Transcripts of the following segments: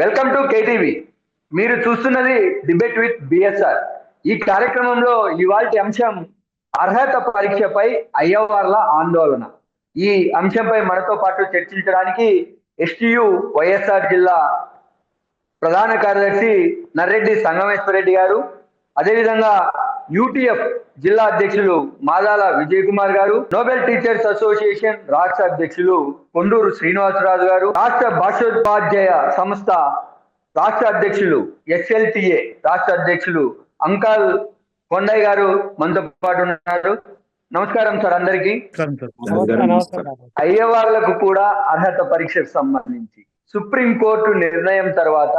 Welcome to KTV. మీరు చూస్తున్నది debate with BSR. ఈ కార్యక్రమంలో ఇవాళ అంశం అర్హత పరీక్షపై అయ్యవార్ల ఆందోళన. ఈ అంశంపై మనతో పాటు చర్చించడానికి ఎస్టియు వైఎస్ఆర్ జిల్లా ప్రధాన కార్యదర్శి నర్రెడ్డి సంగమేశ్వరరెడ్డి గారు. అదేవిధంగా యూటీఎఫ్ జిల్లా అధ్యక్షులు మాదాల విజయ్ కుమార్ గారు నోబెల్ టీచర్స్ అసోసియేషన్ రాష్ట్ర అధ్యక్షులు కొండూరు శ్రీనివాసరాజు గారు రాష్ట్ర భాషోపాధ్యాయ సంస్థ రాష్ట్ర అధ్యక్షులు ఎస్ఎల్టిఏ రాష్ట్ర అధ్యక్షులు అంకాల్ కొండయ్య గారు మనతో పాటు ఉన్నారు. నమస్కారం సార్ అందరికీ. అయ్యవార్లకు కూడా అర్హత పరీక్షకు సంబంధించి సుప్రీం కోర్టు నిర్ణయం తర్వాత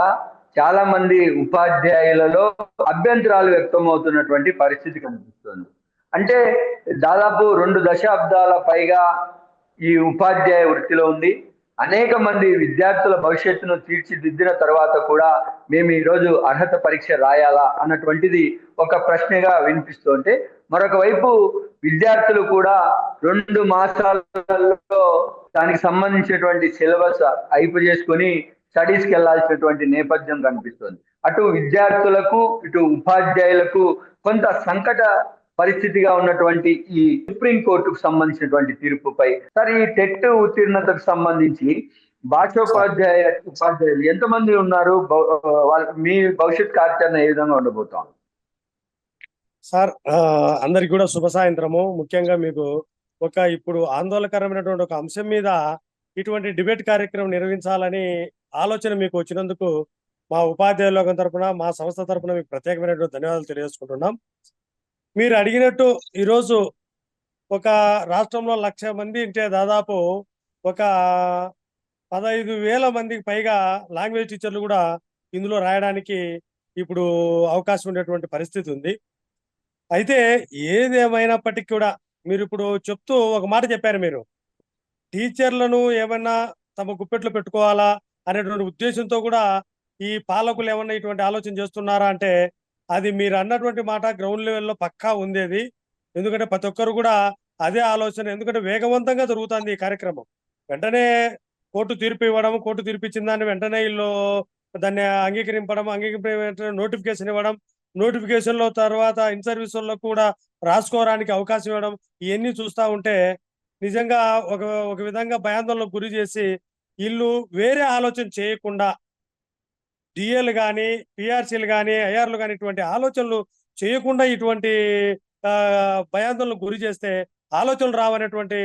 చాలా మంది ఉపాధ్యాయులలో అభ్యంతరాలు వ్యక్తమవుతున్నటువంటి పరిస్థితి కనిపిస్తుంది. అంటే దాదాపు రెండు దశాబ్దాల పైగా ఈ ఉపాధ్యాయ వృత్తిలో ఉంది. అనేక మంది విద్యార్థుల భవిష్యత్తును తీర్చిదిద్దిన తర్వాత కూడా మేము ఈరోజు అర్హత పరీక్ష రాయాలా అన్నటువంటిది ఒక ప్రశ్నగా వినిపిస్తుంటే మరొక వైపు విద్యార్థులు కూడా రెండు మాసాలలో దానికి సంబంధించినటువంటి సిలబస్ అయిపు చేసుకొని స్టడీస్కి వెళ్ళాల్సినటువంటి నేపథ్యం కనిపిస్తుంది. అటు విద్యార్థులకు ఇటు ఉపాధ్యాయులకు కొంత సంకట పరిస్థితిగా ఉన్నటువంటి ఈ సుప్రీం కోర్టుకు సంబంధించినటువంటి తీర్పుపై సార్ ఈ టెట్ ఉత్తీర్ణతకు సంబంధించి భాషోపాధ్యాయ ఉపాధ్యాయులు ఎంతమంది ఉన్నారు? వాళ్ళ మీ భవిష్యత్ కార్యాచరణ ఏ విధంగా ఉండబోతాం సార్ అందరికి కూడా శుభ సాయంత్రము. ముఖ్యంగా మీకు ఒక ఇప్పుడు ఆందోళనకరమైనటువంటి ఒక అంశం మీద ఇటువంటి డిబేట్ కార్యక్రమం నిర్వహించాలని ఆలోచన మీకు వచ్చినందుకు మా ఉపాధ్యాయుల లోకం తరపున మా సంస్థ తరపున మీకు ప్రత్యేకమైనటువంటి ధన్యవాదాలు తెలియజేసుకుంటున్నాం. మీరు అడిగినట్టు ఈరోజు ఒక రాష్ట్రంలో లక్ష మంది అంటే దాదాపు ఒక పదహైదు వేల మందికి పైగా లాంగ్వేజ్ టీచర్లు కూడా ఇందులో రాయడానికి ఇప్పుడు అవకాశం ఉండేటువంటి పరిస్థితి ఉంది. అయితే ఏదేమైనప్పటికీ కూడా మీరు ఇప్పుడు చెప్తూ ఒక మాట చెప్పారు మీరు. టీచర్లను ఏమన్నా తమ గుప్పెట్లో పెట్టుకోవాలా? అనేటువంటి ఉద్దేశంతో కూడా ఈ పాలకులు ఏమన్నా ఇటువంటి ఆలోచన చేస్తున్నారా అంటే అది మీరు అన్నటువంటి మాట గ్రౌండ్ లెవెల్లో పక్కా ఉండేది. ఎందుకంటే ప్రతి ఒక్కరు కూడా అదే ఆలోచన ఎందుకంటే వేగవంతంగా జరుగుతుంది ఈ కార్యక్రమం. వెంటనే కోర్టు తీర్పు ఇవ్వడం కోర్టు తీర్పు ఇచ్చిన దాన్ని వెంటనే వీళ్ళు దాన్ని అంగీకరింపడం అంగీకరించిన నోటిఫికేషన్ ఇవ్వడం నోటిఫికేషన్లో తర్వాత ఇన్ సర్వీసుల్లో కూడా రాసుకోవడానికి అవకాశం ఇవ్వడం ఇవన్నీ చూస్తూ ఉంటే నిజంగా ఒక ఒక విధంగా భయాందోళనకు గురి చేసి వీళ్ళు వేరే ఆలోచన చేయకుండా డిఏలు కానీ పిఆర్సీలు కానీ ఐఆర్లు కానీ ఇటువంటి ఆలోచనలు చేయకుండా ఇటువంటి భయాందోళనకు గురి చేస్తే ఆలోచనలు రావనేటువంటి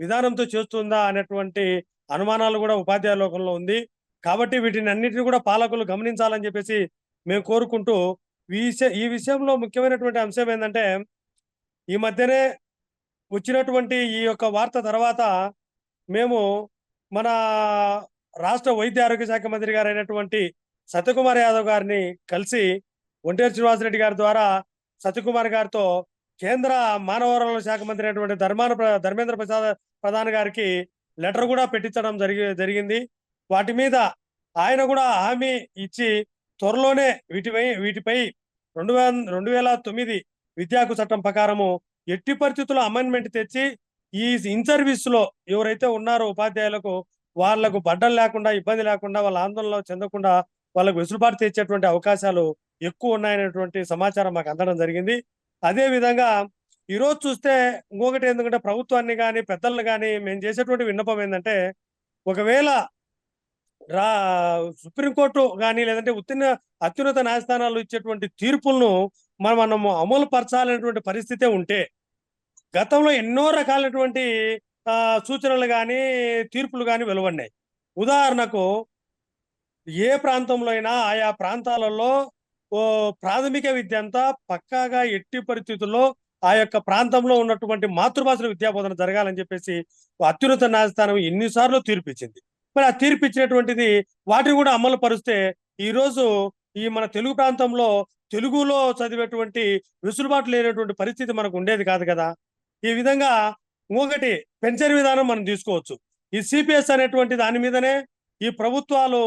విధానంతో చేస్తుందా అనేటువంటి అనుమానాలు కూడా ఉపాధ్యాయ లోకంలో ఉంది. కాబట్టి వీటిని అన్నిటిని కూడా పాలకులు గమనించాలని చెప్పేసి మేము కోరుకుంటూ ఈ ఈ విషయంలో ముఖ్యమైనటువంటి అంశం ఏంటంటే ఈ మధ్యనే వచ్చినటువంటి ఈ యొక్క వార్త తర్వాత మేము మన రాష్ట్ర వైద్య ఆరోగ్య శాఖ మంత్రి గారైనటువంటి సత్యకుమార్ యాదవ్ గారిని కలిసి ఒంటేరు శ్రీనివాసరెడ్డి గారి ద్వారా సత్యకుమార్ గారితో కేంద్ర మానవ వనరుల శాఖ మంత్రి అయినటువంటి ధర్మాన ధర్మేంద్ర ప్రసాద్ ప్రధాన్ గారికి లెటర్ కూడా పెట్టించడం జరిగి జరిగింది. వాటి మీద ఆయన కూడా హామీ ఇచ్చి త్వరలోనే వీటిపై వీటిపై రెండు వేల రెండు వేల తొమ్మిది విద్యాకు చట్టం ప్రకారము ఎట్టి పరిస్థితుల్లో అమెండ్మెంట్ తెచ్చి ఈ ఇన్ సర్వీస్లో ఎవరైతే ఉన్నారో ఉపాధ్యాయులకు వాళ్ళకు బడ్డలు లేకుండా ఇబ్బంది లేకుండా వాళ్ళ ఆందోళనలో చెందకుండా వాళ్ళకు వెసులుబాటు తెచ్చేటువంటి అవకాశాలు ఎక్కువ ఉన్నాయనేటువంటి సమాచారం మాకు అందడం జరిగింది. అదే విధంగా ఈరోజు చూస్తే ఇంకొకటి ఎందుకంటే ప్రభుత్వాన్ని కానీ పెద్దలను కానీ మేము చేసేటువంటి విన్నపం ఏంటంటే ఒకవేళ రా సుప్రీంకోర్టు కానీ లేదంటే ఉత్తీర్ణ అత్యున్నత న్యాయస్థానాలు ఇచ్చేటువంటి తీర్పులను మనం మనము అమలు పరచాలనేటువంటి పరిస్థితే ఉంటే గతంలో ఎన్నో రకాలైనటువంటి సూచనలు కానీ తీర్పులు కానీ వెలువడినాయి. ఉదాహరణకు ఏ ప్రాంతంలో అయినా ఆయా ప్రాంతాలలో ఓ ప్రాథమిక విద్య అంతా పక్కాగా ఎట్టి పరిస్థితుల్లో ఆ యొక్క ప్రాంతంలో ఉన్నటువంటి మాతృభాషలో విద్యాబోధన జరగాలని చెప్పేసి అత్యున్నత న్యాయస్థానం ఎన్నిసార్లు తీర్పిచ్చింది. మరి ఆ తీర్పిచ్చినటువంటిది వాటిని కూడా అమలు పరిస్తే ఈ రోజు ఈ మన తెలుగు ప్రాంతంలో తెలుగులో చదివేటువంటి వెసులుబాటు లేనటువంటి పరిస్థితి మనకు ఉండేది కాదు కదా. ఈ విధంగా ఇంకొకటి పెన్షన్ విధానం మనం తీసుకోవచ్చు. ఈ సిపిఎస్ అనేటువంటి దాని మీదనే ఈ ప్రభుత్వాలు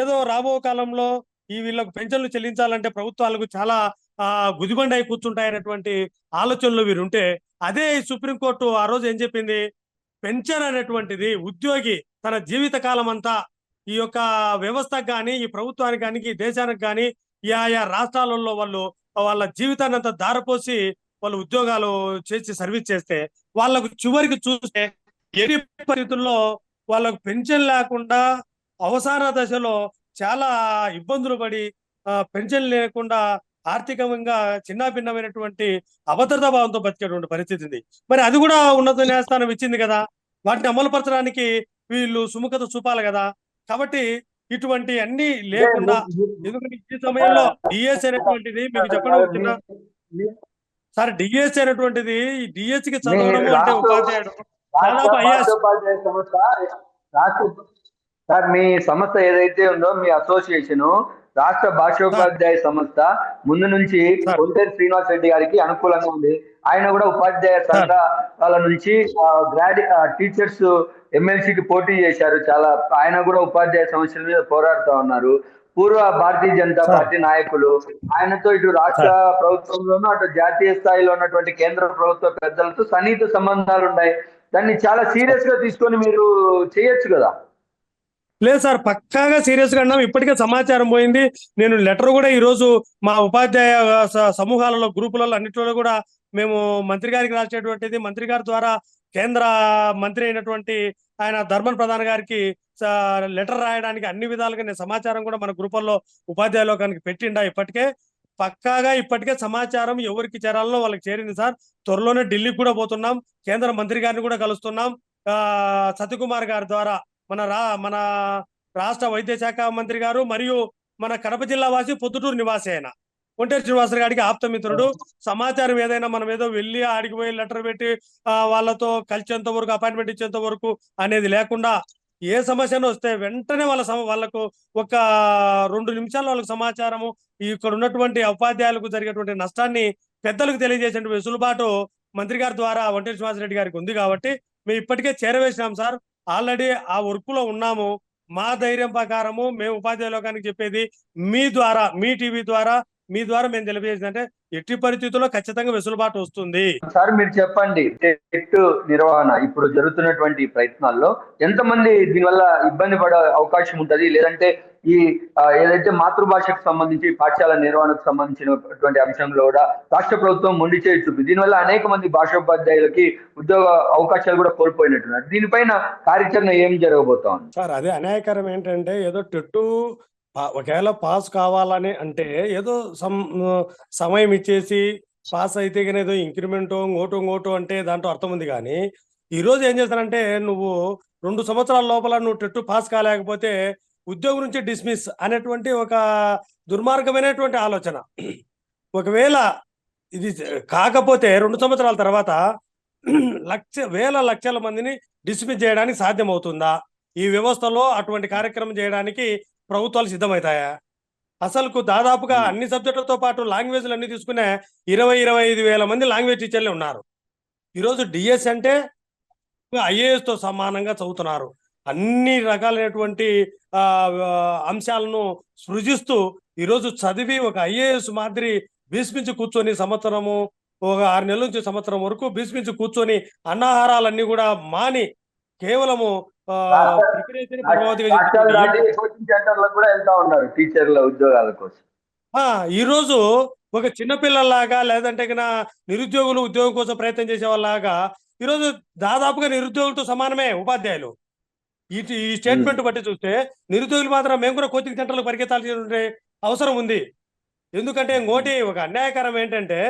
ఏదో రాబో కాలంలో ఈ వీళ్ళకు పెన్షన్లు చెల్లించాలంటే ప్రభుత్వాలకు చాలా ఆ గుదిబండ అయి కూర్చుంటాయనేటువంటి ఆలోచనలు వీరుంటే అదే సుప్రీంకోర్టు ఆ రోజు ఏం చెప్పింది? పెన్షన్ అనేటువంటిది ఉద్యోగి తన జీవిత కాలం అంతా ఈ యొక్క వ్యవస్థకు కానీ ఈ ప్రభుత్వానికి కానీ ఈ దేశానికి కానీ ఈ ఆయా రాష్ట్రాలలో వాళ్ళు వాళ్ళ జీవితాన్ని అంతా దారపోసి వాళ్ళు ఉద్యోగాలు చేసి సర్వీస్ చేస్తే వాళ్ళకు చివరికి చూస్తే ఎన్ని పరిస్థితుల్లో వాళ్ళకు పెన్షన్ లేకుండా అవసాన దశలో చాలా ఇబ్బందులు పడి పెన్షన్ లేకుండా ఆర్థికంగా చిన్నాభిన్నమైనటువంటి అభద్రతా భావంతో బతికేటువంటి పరిస్థితి ఉంది. మరి అది కూడా ఉన్నత న్యాయస్థానం ఇచ్చింది కదా. వాటిని అమలుపరచడానికి వీళ్ళు సుముఖత చూపాలి కదా. కాబట్టి ఇటువంటి అన్ని లేకుండా ఎందుకంటే ఈ సమయంలో డిఎస్ అనేటువంటిది మీకు చెప్పడం సార్ డిఎస్ అనేటువంటిది ఈ డిఎస్కి చదవడం అంటే ఉపాధ్యాయుడు. సార్ మీ సంస్థ ఏదైతే ఉందో మీ అసోసియేషన్ రాష్ట్ర భాషోపాధ్యాయ సంస్థ ముందు నుంచి. కొంటేరు శ్రీనివాస్ రెడ్డి గారికి అనుకూలంగా ఉంది. ఆయన కూడా ఉపాధ్యాయ సంఘాల నుంచి గ్రాడ్యు టీచర్స్ ఎమ్మెల్సీకి పోటీ చేశారు చాలా. ఆయన కూడా ఉపాధ్యాయ సమస్యల మీద పోరాడుతా ఉన్నారు. పూర్వ భారతీయ జనతా. పార్టీ నాయకులు ఆయనతో ఇటు రాష్ట్ర ప్రభుత్వంలోనూ అటు జాతీయ స్థాయిలో ఉన్నటువంటి కేంద్ర ప్రభుత్వ పెద్దలతో సన్నిహిత సంబంధాలు ఉన్నాయి. దాన్ని చాలా సీరియస్గా తీసుకొని మీరు చేయొచ్చు కదా? లేదు సార్ పక్కాగా సీరియస్గా అన్నాం. ఇప్పటికే సమాచారం పోయింది. నేను లెటర్ కూడా ఈ రోజు మా ఉపాధ్యాయ సమూహాలలో గ్రూపులలో అన్నిటిలో కూడా మేము మంత్రి గారికి రాసేటువంటిది మంత్రి గారి ద్వారా కేంద్ర మంత్రి అయినటువంటి ఆయన ధర్మన్ ప్రధాన్ గారికి లెటర్ రాయడానికి అన్ని విధాలుగా నేను సమాచారం కూడా మన గ్రూపుల్లో ఉపాధ్యాయ లోకానికి పెట్టిండా ఇప్పటికే. పక్కాగా ఇప్పటికే సమాచారం ఎవరికి చేరాలనో వాళ్ళకి చేరింది సార్. త్వరలోనే ఢిల్లీకి కూడా పోతున్నాం. కేంద్ర మంత్రి గారిని కూడా కలుస్తున్నాం. ఆ సత్యకుమార్ గారి ద్వారా మన రా మన రాష్ట్ర వైద్య శాఖ మంత్రి గారు మరియు మన కడప జిల్లా వాసి పొద్దుటూరు నివాసి ఆయన. ఒంటేరు శ్రీనివాసరావు గారికి ఆప్తమిత్రుడు. సమాచారం ఏదైనా మనం ఏదో వెళ్ళి ఆడికి పోయి లెటర్ పెట్టి వాళ్ళతో కలిసేంత వరకు అపాయింట్మెంట్ ఇచ్చేంత వరకు అనేది లేకుండా ఏ సమస్యను వస్తే వెంటనే వాళ్ళ సమ వాళ్ళకు ఒక రెండు నిమిషాల్లో వాళ్ళకి సమాచారము ఇక్కడ ఉన్నటువంటి ఉపాధ్యాయులకు జరిగేటువంటి నష్టాన్ని పెద్దలకు తెలియజేసే వెసులుబాటు మంత్రి గారి ద్వారా ఒంటేరు శ్రీనివాసరెడ్డి గారికి ఉంది కాబట్టి మేము ఇప్పటికే చేరవేసినాం సార్. ఆల్రెడీ ఆ వర్క్లో ఉన్నాము. మా ధైర్యం ప్రకారము మేము ఉపాధ్యాయ లోకానికి చెప్పేది మీ ద్వారా మీ టీవీ ద్వారా మీ ద్వారా మేము తెలియజేసింది అంటే ఎట్టి పరిస్థితుల్లో ఖచ్చితంగా వెసులుబాటు వస్తుంది. సార్ మీరు చెప్పండి టెట్ నిర్వహణ ఇప్పుడు జరుగుతున్నటువంటి ప్రయత్నాల్లో ఎంతమంది దీనివల్ల ఇబ్బంది పడే అవకాశం ఉంటది? లేదంటే ఈ ఏదైతే మాతృభాషకు సంబంధించి పాఠశాల నిర్వహణకు సంబంధించినటువంటి అంశంలో కూడా రాష్ట్ర ప్రభుత్వం మొండి చేయి చూపి దీనివల్ల అనేక మంది భాషోపాధ్యాయులకి ఉద్యోగ అవకాశాలు కూడా కోల్పోయినట్టున్నారు. దీనిపైన కార్యాచరణ ఏం జరగబోతా ఉంది సార్ అదే అన్యాయకరం ఏంటంటే ఏదో టెట్టు పా- ఒకవేళ పాస్ కావాలని అంటే ఏదో సమ్ సమయం ఇచ్చేసి పాస్ అయితే కానీ ఏదో ఇంక్రిమెంట్ ఇంకోటో ఇంకోటో అంటే దాంట్లో అర్థం ఉంది కానీ ఈ రోజు ఏం చేస్తానంటే నువ్వు రెండు సంవత్సరాల లోపల నువ్వు టెట్టు పాస్ కాలేకపోతే ఉద్యోగం నుంచి డిస్మిస్ అనేటువంటి ఒక దుర్మార్గమైనటువంటి ఆలోచన. ఒకవేళ ఇది కాకపోతే రెండు సంవత్సరాల తర్వాత లక్ష వేల లక్షల మందిని డిస్మిస్ చేయడానికి సాధ్యమవుతుందా? ఈ వ్యవస్థలో అటువంటి కార్యక్రమం చేయడానికి ప్రభుత్వాలు సిద్ధమవుతాయా? అసలుకు దాదాపుగా. అన్ని సబ్జెక్టులతో పాటు లాంగ్వేజ్లు అన్ని తీసుకునే ఇరవై ఇరవై ఐదు వేల మంది లాంగ్వేజ్ టీచర్లు ఉన్నారు. ఈరోజు డిఎస్ అంటే ఐఏఎస్తో సమానంగా చదువుతున్నారు. అన్ని రకాలైనటువంటి అంశాలను సృజిస్తూ ఈరోజు చదివి ఒక ఐఏఎస్ మాదిరి భీష్మించి కూర్చొని సంవత్సరము ఒక ఆరు నెలల నుంచి సంవత్సరం వరకు భీష్మించి కూర్చొని అన్నాహారాలన్నీ కూడా మాని కేవలము కూడా వెళ్తా ఉన్నారు టీచర్ల ఉద్యోగాల కోసం. ఈ రోజు ఒక చిన్నపిల్లలాగా లేదంటే కన్నా నిరుద్యోగులు ఉద్యోగం కోసం ప్రయత్నం చేసే వాళ్ళలాగా ఈరోజు దాదాపుగా నిరుద్యోగులతో సమానమే ఉపాధ్యాయులు. ఈ ఈ స్టేట్మెంట్ బట్టి చూస్తే నిరుద్యోగులు మాత్రం మేము కూడా కోచింగ్ సెంటర్లకు పరిగెత్తాల్సిన అవసరం ఉంది. ఎందుకంటే ఇంకోటి ఒక అన్యాయకరం ఏంటంటే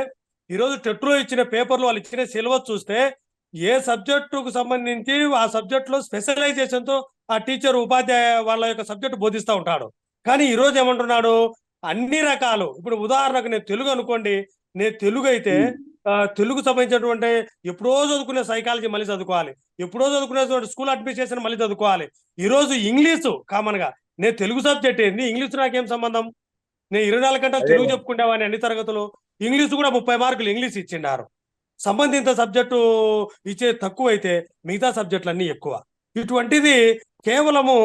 ఈరోజు టెట్లో ఇచ్చిన పేపర్లు వాళ్ళు ఇచ్చిన సిలబస్ చూస్తే ఏ సబ్జెక్టుకు సంబంధించి ఆ సబ్జెక్ట్లో స్పెషలైజేషన్తో ఆ టీచర్ ఉపాధ్యాయ వాళ్ళ యొక్క సబ్జెక్ట్ బోధిస్తూ ఉంటాడు. కానీ ఈ రోజు ఏమంటున్నాడు? అన్ని రకాలు. ఇప్పుడు ఉదాహరణకు నేను తెలుగు అనుకోండి. నేను తెలుగు అయితే తెలుగు సంబంధించినటువంటి ఎప్పుడో చదువుకునే సైకాలజీ మళ్ళీ చదువుకోవాలి. ఎప్పుడో చదువుకునే స్కూల్ అడ్మినిస్ట్రేషన్ మళ్ళీ చదువుకోవాలి. ఈ రోజు ఇంగ్లీషు కామన్గా. నేను తెలుగు సబ్జెక్ట్ ఏంది? ఇంగ్లీష్ నాకేం సంబంధం? నేను ఇరవై నాలుగు గంటలు తెలుగు. చెప్పుకునేవాడిని అన్ని తరగతులు? ఇంగ్లీష్ కూడా ముప్పై మార్కులు ఇంగ్లీష్ ఇచ్చిండారు. సంబంధిత సబ్జెక్టు ఇచ్చే తక్కువ అయితే మిగతా సబ్జెక్టులన్నీ ఎక్కువ. ఇటువంటిది కేవలము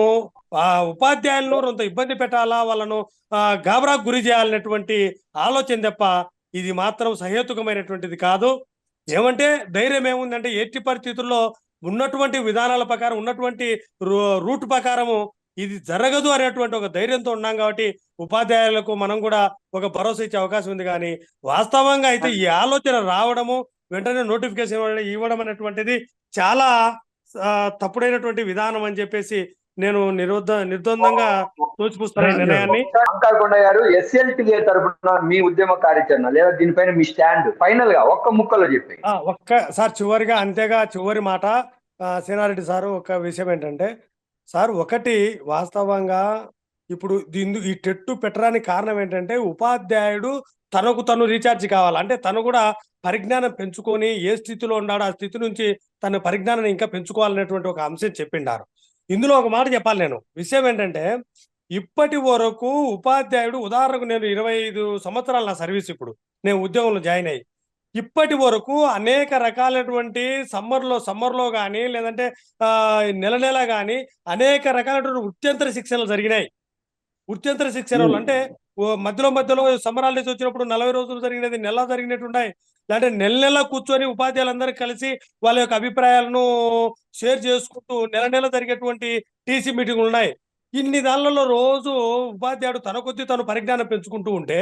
ఆ ఉపాధ్యాయులను కొంత ఇబ్బంది పెట్టాలా వాళ్ళను గాబరాకు గురి చేయాలనేటువంటి ఆలోచన తప్ప ఇది మాత్రం సహేతుకమైనటువంటిది కాదు. ఏమంటే ధైర్యం ఏముందంటే ఎట్టి పరిస్థితుల్లో ఉన్నటువంటి విధానాల ప్రకారం ఉన్నటువంటి రూ- రూట్ ప్రకారము ఇది జరగదు అనేటువంటి ఒక ధైర్యంతో ఉన్నాం కాబట్టి ఉపాధ్యాయులకు మనం కూడా ఒక భరోసా ఇచ్చే అవకాశం ఉంది. కానీ వాస్తవంగా అయితే ఈ ఆలోచన రావడము వెంటనే నోటిఫికేషన్ ఇవ్వడం అనేటువంటిది చాలా తప్పుడైనటువంటి విధానం అని చెప్పేసి నేను నిరుద్ధ నిర్ద్వందంగా తోచిపుస్తున్న ఈ నిర్ణయాన్ని అంకాకొండ గారు ఎస్ఎల్టీఏ తరఫున మీ ఉద్యమ కార్యాచరణ లేదా దీనిపైన మీ స్టాండ్ ఫైనల్గా ఒక్క ముక్కలో చెప్పి ఒక్క సార్ చివరిగా అంతేగా చివరి మాట సేనారెడ్డి సారు ఒక విషయం ఏంటంటే సార్ ఒకటి వాస్తవంగా ఇప్పుడు దీని ఈ టెట్టు పెట్టడానికి కారణం ఏంటంటే ఉపాధ్యాయుడు తనకు తను రీఛార్జ్ కావాలి? అంటే తను కూడా పరిజ్ఞానం పెంచుకొని ఏ స్థితిలో ఉన్నాడో ఆ స్థితి నుంచి తన పరిజ్ఞానాన్ని ఇంకా పెంచుకోవాలనేటువంటి ఒక అంశం చెప్పిండారు. ఇందులో ఒక మాట చెప్పాలి నేను. విషయం ఏంటంటే ఇప్పటి వరకు ఉపాధ్యాయుడు ఉదాహరణకు నేను ఇరవై ఐదు సంవత్సరాల నా సర్వీస్ ఇప్పుడు నేను ఉద్యోగంలో జాయిన్ అయ్యి ఇప్పటి వరకు అనేక రకాలైనటువంటి సమ్మర్లో సమ్మర్లో కానీ లేదంటే ఆ, నెల నెల కానీ అనేక రకాలైనటువంటి వృత్యంతర శిక్షణలు జరిగినాయి. వృత్యంతర శిక్షణలు అంటే మధ్యలో మధ్యలో సమ్మర్ హాలిడేస్ వచ్చినప్పుడు నలభై రోజులు జరిగినది నెల జరిగినట్టు ఉన్నాయి లేదంటే నెల నెల కూర్చొని ఉపాధ్యాయులందరూ కలిసి వాళ్ళ యొక్క అభిప్రాయాలను షేర్ చేసుకుంటూ నెల నెల జరిగేటువంటి టీసీ మీటింగ్లు ఉన్నాయి. ఇన్ని దానిలలో రోజు ఉపాధ్యాయుడు తన కొద్ది తను పరిజ్ఞానం పెంచుకుంటూ ఉంటే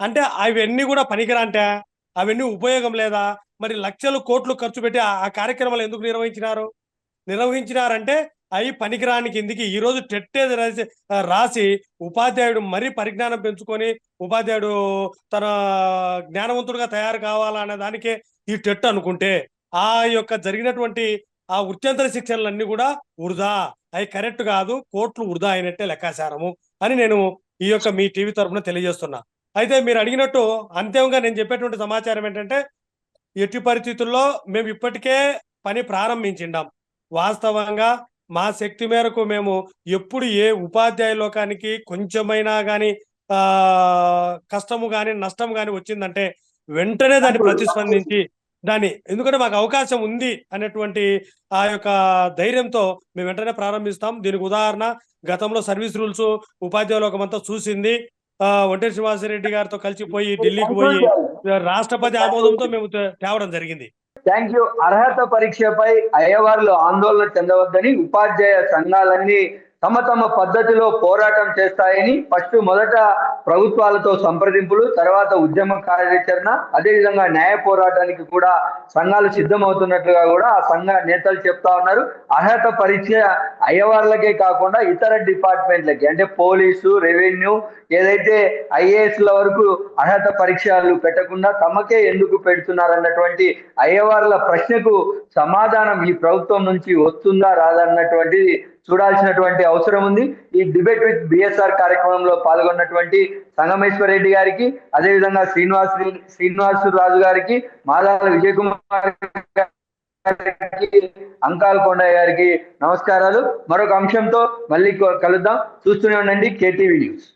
అంటే అవన్నీ కూడా పనికిరాంట అవన్నీ ఉపయోగం లేదా? మరి లక్షలు కోట్లు ఖర్చు పెట్టి ఆ కార్యక్రమాలు ఎందుకు నిర్వహించినారు? నిర్వహించినారంటే అవి పనికిరాని కిందికి ఈరోజు టెట్టేది రాసి రాసి ఉపాధ్యాయుడు మరీ పరిజ్ఞానం పెంచుకొని ఉపాధ్యాయుడు తన జ్ఞానవంతుడుగా తయారు కావాలనే దానికే ఈ టెట్ అనుకుంటే ఆ యొక్క జరిగినటువంటి ఆ వృత్యంతర శిక్షణలన్నీ కూడా వృధా. అవి కరెక్ట్ కాదు కోట్లు వృధా అయినట్టే లెక్కాచారము అని నేను ఈ యొక్క మీ టీవీ తరఫున తెలియజేస్తున్నా. అయితే మీరు అడిగినట్టు అంతిమంగా నేను చెప్పేటువంటి సమాచారం ఏంటంటే ఎట్టి పరిస్థితుల్లో మేము ఇప్పటికే పని ప్రారంభించిండాం. వాస్తవంగా మా శక్తి మేరకు మేము ఎప్పుడు ఏ ఉపాధ్యాయ లోకానికి కొంచెమైనా కానీ ఆ కష్టము కానీ నష్టం కానీ వచ్చిందంటే వెంటనే దాన్ని ప్రతిస్పందించి దాన్ని ఎందుకంటే మాకు అవకాశం ఉంది అనేటువంటి ఆ యొక్క ధైర్యంతో మేము వెంటనే ప్రారంభిస్తాం. దీనికి ఉదాహరణ గతంలో సర్వీస్ రూల్స్ ఉపాధ్యాయ లోకమంతా చూసింది. ఆ ఒంటరి శ్రీనివాసరెడ్డి గారితో కలిసిపోయి ఢిల్లీకి పోయి రాష్ట్రపతి ఆమోదంతో మేము తేవడం జరిగింది. థ్యాంక్ యూ అర్హత పరీక్షపై అయ్యవార్లు ఆందోళన చెందవద్దని ఉపాధ్యాయ సంఘాలన్నీ తమ తమ పద్ధతిలో పోరాటం చేస్తాయని ఫస్ట్ మొదట ప్రభుత్వాలతో సంప్రదింపులు తర్వాత ఉద్యమ కార్యాచరణ అదేవిధంగా న్యాయ పోరాటానికి కూడా సంఘాలు సిద్ధమవుతున్నట్లుగా కూడా ఆ సంఘ నేతలు చెప్తా ఉన్నారు. అర్హత పరీక్ష అయ్యవార్లకే కాకుండా ఇతర డిపార్ట్మెంట్లకి అంటే పోలీసు రెవెన్యూ ఏదైతే ఐఏఎస్ ల వరకు అర్హత పరీక్షలు పెట్టకుండా తమకే ఎందుకు పెడుతున్నారు అన్నటువంటి అయ్యవార్ల ప్రశ్నకు సమాధానం ఈ ప్రభుత్వం నుంచి వస్తుందా రాదన్నటువంటి చూడాల్సినటువంటి అవసరం ఉంది. ఈ డిబేట్ విత్ బిఎస్ఆర్ కార్యక్రమంలో పాల్గొన్నటువంటి సంగమేశ్వర రెడ్డి గారికి అదేవిధంగా శ్రీనివాస్ శ్రీనివాస్ రాజు గారికి మాదాల విజయ్ కుమార్ గారికి అంకాల్ కొండయ్య గారికి నమస్కారాలు. మరొక అంశంతో మళ్ళీ కలుద్దాం. చూస్తూనే ఉండండి. KTV news.